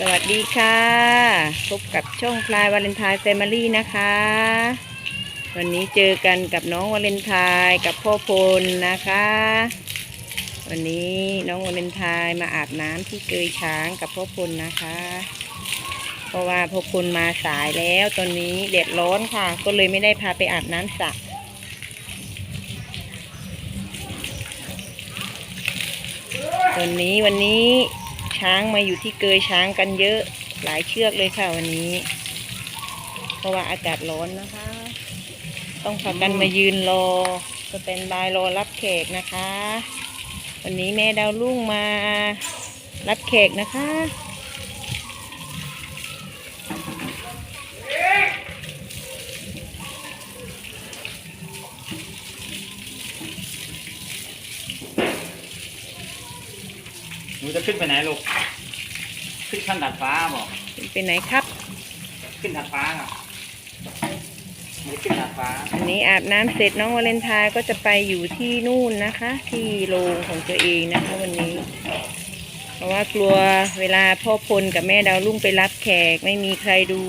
สวัสดีค่ะ พบกับช่องพลายวาเลนไทน์แฟมิลี่นะคะ วันนี้เจอกันกับน้องวาเลนไทน์กับพ่อพลนะคะ วันนี้น้องวาเลนไทน์มาอาบน้ำที่เกยช้างกับพ่อพลนะคะ เพราะว่าพ่อพลมาสายแล้วตอนนี้แดดร้อนค่ะ ก็เลยไม่ได้พาไปอาบน้ำสระตอนนี้วันนี้ ช้างมาอยู่ที่เกยช้างกันเยอะหลายเชือกเลยค่ะวันนี้ เพราะว่าอากาศร้อนนะคะ ต้องพากันมายืนรอสแตนบายรอรับแขกนะคะ วันนี้แม่ดาวลุ่งมารับแขกนะคะ หนูจะ ขึ้นไปไหนลูก ขึ้นขั้นดาดฟ้าบอกเป็นไหนครับ ขึ้นดาดฟ้าครับไม่ได้ขึ้นดาดฟ้าวันนี้อาบน้ำเสร็จน้องวาเลนไทน์ก็จะไปอยู่ที่นู่นนะคะ ที่โรงของตัวเองนะคะวันนี้ เพราะว่ากลัวเวลาพ่อพลกับแม่ดาวรุ่งไปรับแขกไม่มีใครดู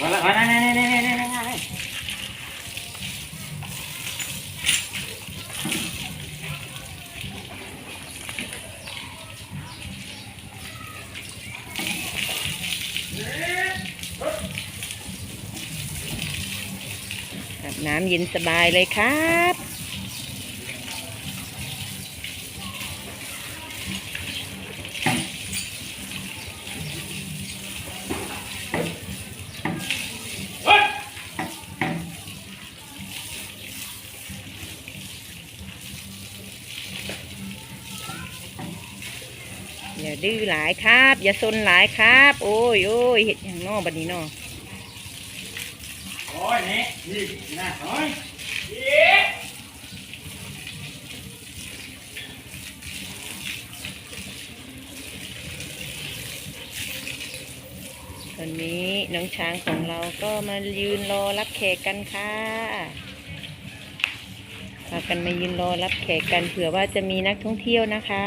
มาแล้วมานี่นี่นี่นี่นี่นี่ อาบน้ำเย็นสบายเลยครับอย่าดื้อหลายครับ อย่าซนหลายครับ โอ้ยโอ้ยเห็ดอย่างนอบัดนี้นอโอยนี่นี่นะโอ้ยตอนนี้น้องช้างของเราก็มายืนรอรับแขกกันค่ะพากันมายืนรอรับแขกกันเผื่อว่าจะมีนักท่องเที่ยวนะคะ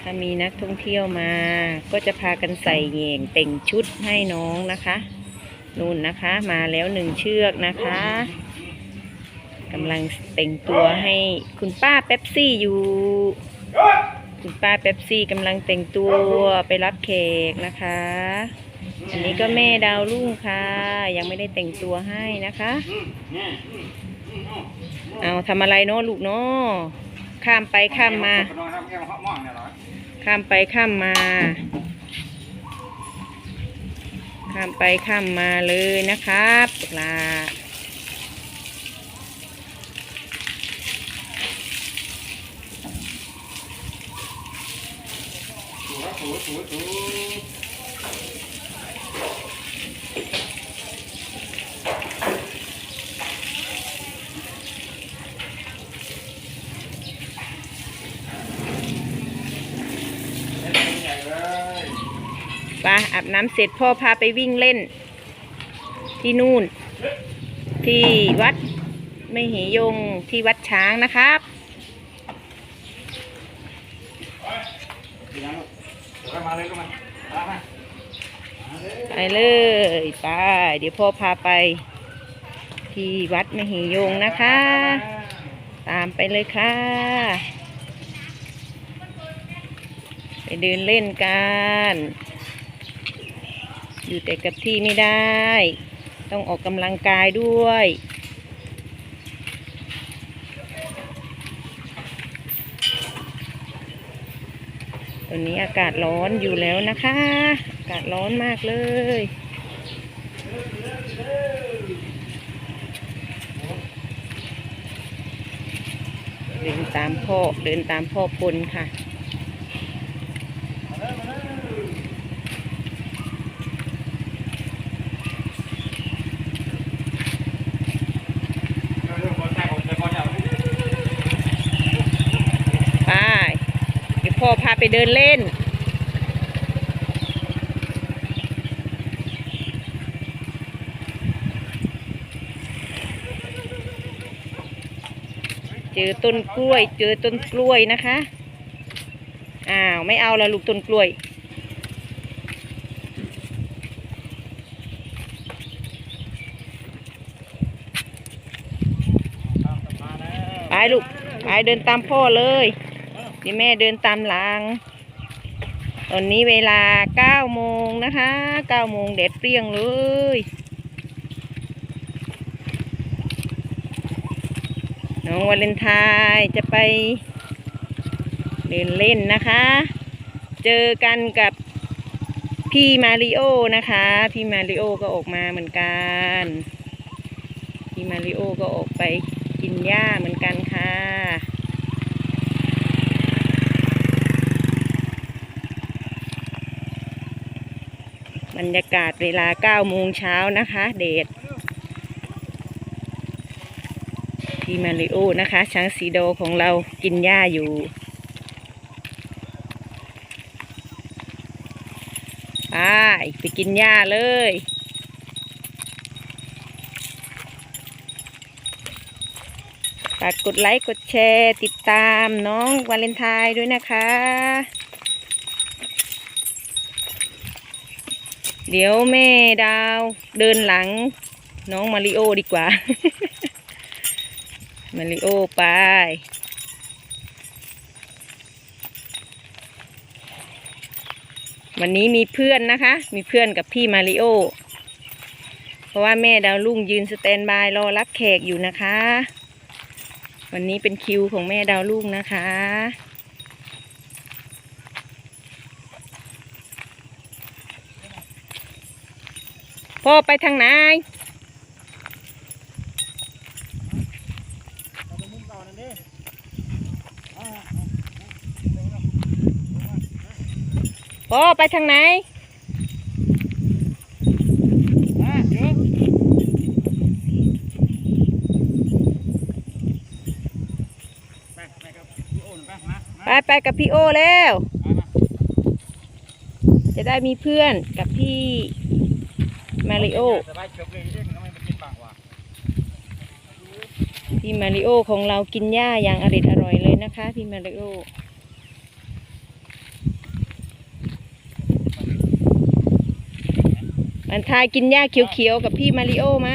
ถ้ามีนักท่องเที่ยวมา ก็จะพากันใส่เหงงแต่งชุดให้น้องนะคะ นู่นนะคะ มาแล้วหนึ่งเชือกนะคะกำลังแต่งตัวให้คุณป้าเป๊ปซี่อยู่ คุณป้าเป๊ปซี่กำลังแต่งตัวไปรับแขกนะคะ อันนี้ก็แม่ดาวรุ่งค่ะ ยังไม่ได้แต่งตัวให้นะคะ เอาทำอะไรเนาะลูกเนาะข้ามไปข้ามมา ข้ามไปข้ามมา ข้ามไปข้ามมาเลยนะครับลาถูถูถูถูเล่นใหญ่เลย ไป อาบน้ำเสร็จพ่อพาไปวิ่งเล่น ที่นู่น ที่วัดไม่เหยงที่วัดช้างนะครับดีนะลูกเลยก็มาเลยไปเลยไปเดี๋ยวพ่อพาไปที่วัดมหิยงนะคะ ตามไปเลยค่ะ ไปเดินเล่นกัน อยู่แต่กับที่ไม่ได้ ต้องออกกำลังกายด้วย ตอนนี้อากาศร้อนอยู่แล้วนะคะ อากาศร้อนมากเลยเดินตามพ่อเดินตามพ่อพลค่ะ เรื่องคนใต้ผมจะคนเอา ไป เดี๋ยว พ่อพาไปเดินเล่น เจอต้นกล้วย เจอต้นกล้วยนะคะ อ้าว ไม่เอาละลูกต้นกล้วยไปลูกไปเดินตามพ่อเลย นี่แม่เดินตามหลัง ตอนนี้เวลาเก้าโมงนะคะเก้าโมงแดดเปรี้ยงเลยน้องวาเลนไทน์จะไปเดินเล่นนะคะ เจอกันกับพี่มาริโอนะคะ พี่มาริโอก็ออกมาเหมือนกัน พี่มาริโอก็ออกไปกินหญ้าเหมือนกันค่ะ บรรยากาศเวลา9โมงเช้านะคะเดดพี่มาริโอนะคะ ช้างสีโดของเรากินหญ้าอยู่ไปไปกินหญ้าเลยฝากกดไลค์ กดแชร์ ติดตามน้องวาเลนไทน์ด้วยนะคะ เดี๋ยวแม่ดาวเดินหลัง น้องมาริโอดีกว่า มาริโอไป วันนี้มีเพื่อนนะคะ มีเพื่อนกับพี่มาริโอ เพราะว่าแม่ดาวลุ่งยืนสแตนบายรอรับแขกอยู่นะคะ วันนี้เป็นคิวของแม่ดาวลูกนะคะ พ่อไปทางไหนพ่อไปทางไหนไปไปกับพี่โอ้แล้ว จะได้มีเพื่อนกับพี่ มาริโอ พี่มาริโอของเรากินหญ้าอย่างอริดอร่อยเลยนะคะ พี่มาริโอมันทายกินหญ้าเขียวๆกับพี่มาริโอไหม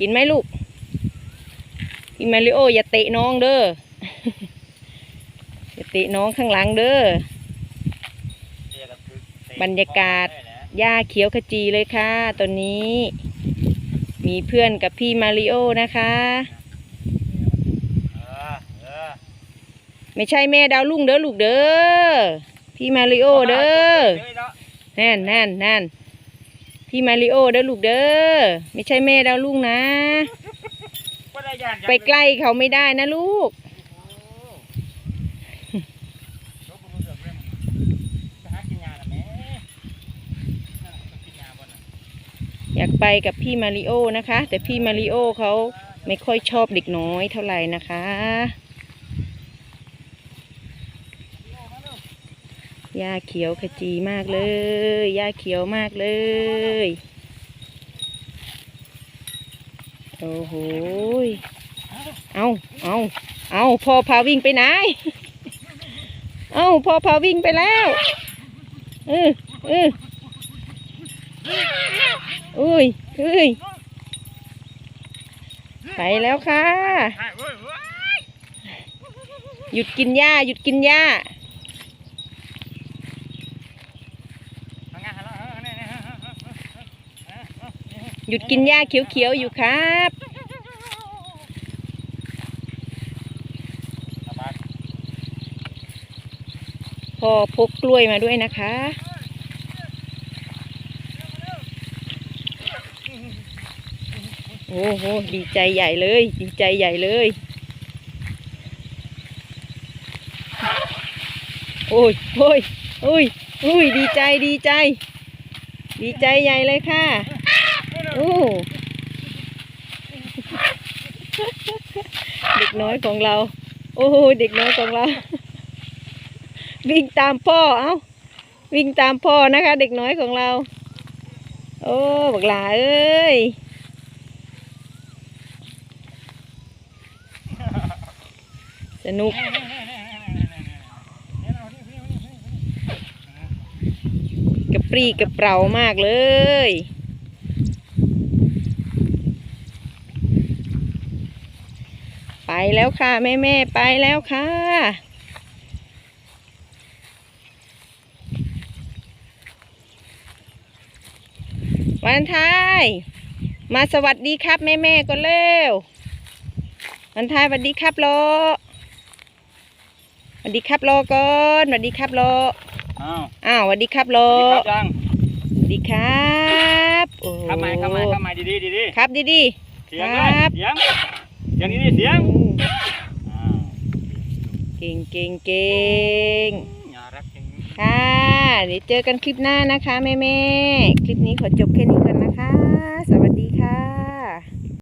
กินไหมลูก พี่มาริโออย่าเตะน้องเด้อ อย่าเตะน้องข้างหลังเด้อบรรยากาศ หละหญ้าเขียวขจีเลยค่ะตอนนี้ มีเพื่อนกับพี่มาริโอนะคะเออเออไม่ใช่แม่ดาวลุ่งเด้อลูกเด้อพี่มาริโอเด้อแน่นแน่นแน่นพี่มาริโอเด้อลูกเด้อไม่ใช่แม่ดาวลุ่งนะ ไปใกล้เขาไม่ได้นะลูก อยากไปกับพี่มาริโอนะคะ แต่พี่มาริโอเขาไม่ค่อยชอบเด็กน้อยเท่าไหร่นะคะ หญ้าเขียวขจีมากเลย หญ้าเขียวมากเลย โอ้โห เอาเอาเอาพ่อพาวิ่งไปไหน เอาพ่อพาวิ่งไปแล้ว เออเออ อุ้ยอุ้ย ไปแล้วค่ะ หยุดกินหญ้า หยุดกินหญ้า หยุดกินหญ้าเขียวๆอยู่ครับพอพกกล้วยมาด้วยนะคะ โอ้โห ดีใจใหญ่เลย ดีใจใหญ่เลย โอ้ยโอ้ยโอ้ยโอ้ย ดีใจ ดีใจ ดีใจใหญ่เลยค่ะ โอ้เด็กน้อยของเรา โอ้โห เด็กน้อยของเรา วิ่งตามพ่อ เอ้า วิ่งตามพ่อนะคะ เด็กน้อยของเรา โอ้บักหลาเอ้ย สนุก กระปรี้กระเปร่ามากเลย ไปแล้วค่ะ แม่แม่ไปแล้วค่ะ วันทายมาสวัสดีครับ แม่แม่ก็เร็ววันทายสวัสดีครับโล สวัสดีครับโลก่อนสวัสดีครับโลอ้าวอ้าวสวัสดีครับโลสวัสดีครับยังสวัสดีครับโอ้โหเข้ามาเข้ามาเข้ามาดีๆดีครับดีดีๆเสียงด้วยครับเสียงเสียงดีๆเสียงๆอืมอ้าวเก่งเก่งเก่งน่ารักจริงค่ะเดี๋ยวเจอกันคลิปหน้านะคะแม่แม่ๆคลิปนี้ขอจบแค่นี้ก่อนนะคะ สวัสดีค่ะ